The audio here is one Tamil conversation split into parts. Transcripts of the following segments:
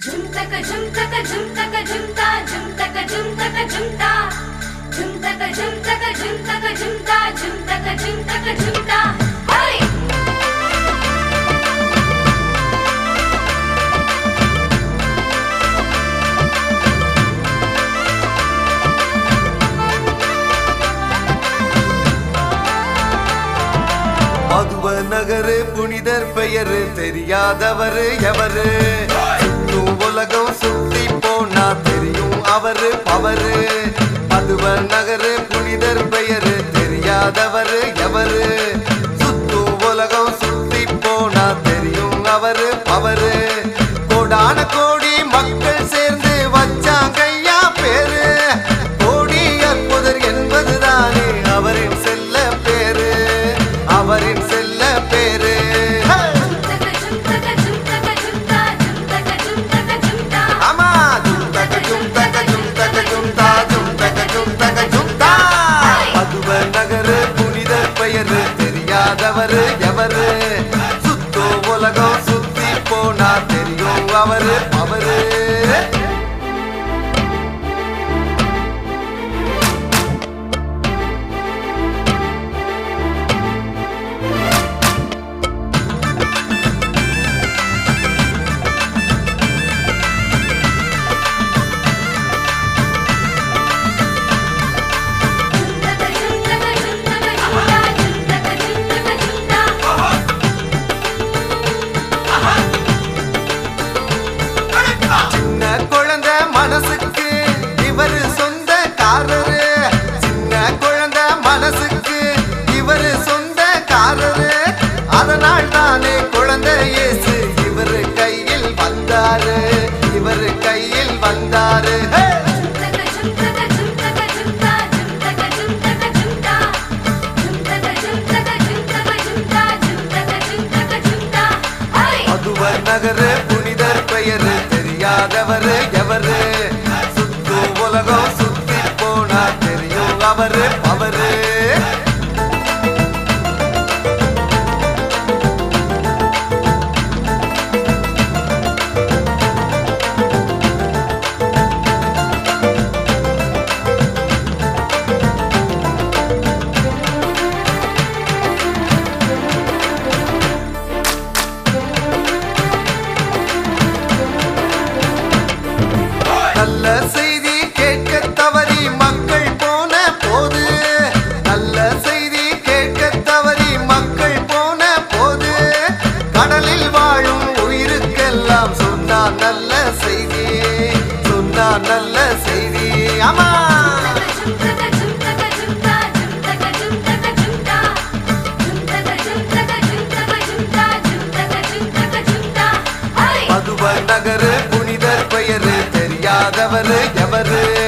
झुमतक झुमतक झुमतक झुमता झुमतक झुमतक झुमता झुमतक झुमतक झुमतक झुमता झुमतक झुमतक झुमता மதுவ நகரு புனிதர் பெயரு தெரியாதவரு எவரு உலகம் சுத்தி போனா தெரியும் அவரு பவரு. மதுவ நகரு புனிதர் பெயரு தெரியாதவரு எவரு? அவரு எவரு? சுத்தோ உலகம் சுத்தி போனா தெரியும் அவரு. நகரு புனிதர் பெயரு தெரியாதவரு எவரு? சுத்து உலகம் சுத்தி போனா தெரியும் அவரு அவரு. நல்ல செய்தி. சொன்னா நல்ல செய்தி. ஆமா. மதுவ புனிதர் பெயரு தெரியாதவரு எவரு?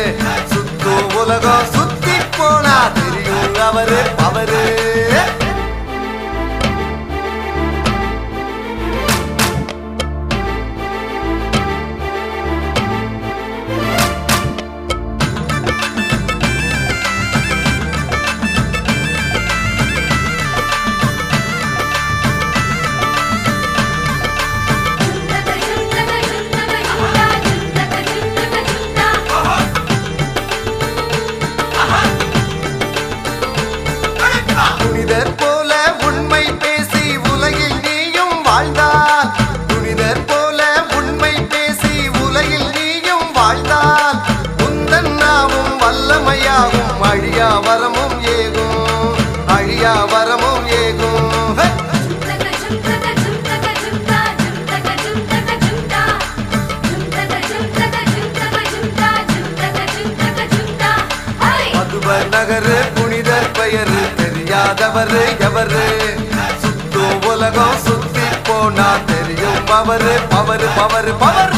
அவரு எவரு? சுத்தும் உலகம் சுத்தி போனா தெரியும். Power power power power.